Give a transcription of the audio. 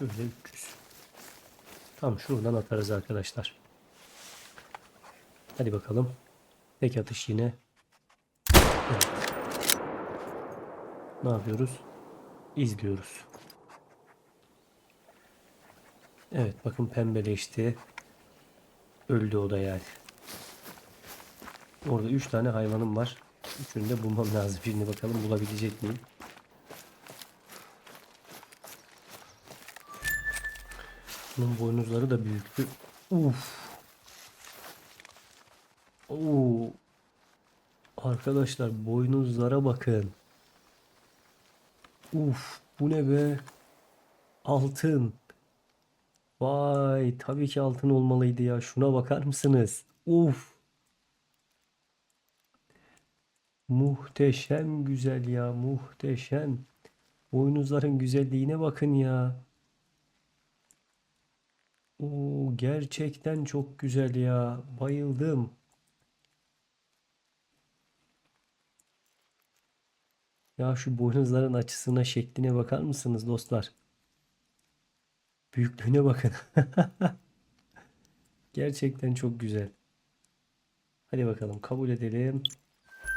Şöyle 300. Tam şuradan atarız arkadaşlar. Hadi bakalım. Tek atış yine. Ne yapıyoruz? İzliyoruz. Evet bakın pembeleşti. Öldü o da yani. Orada 3 tane hayvanım var. Üçünü de bulmam lazım. Birini bakalım bulabilecek miyim? Bunun boynuzları da büyüktü. Uf. Oo. Arkadaşlar boynuzlara bakın. Uf, bu ne be? Altın. Vay, tabii ki altın olmalıydı ya. Şuna bakar mısınız? Uf. Muhteşem güzel ya, muhteşem. Boynuzların güzelliğine bakın ya. Oo, gerçekten çok güzel ya. Bayıldım. Ya şu boynuzların açısına, şekline bakar mısınız dostlar? Büyüklüğüne bakın. Gerçekten çok güzel. Hadi bakalım kabul edelim.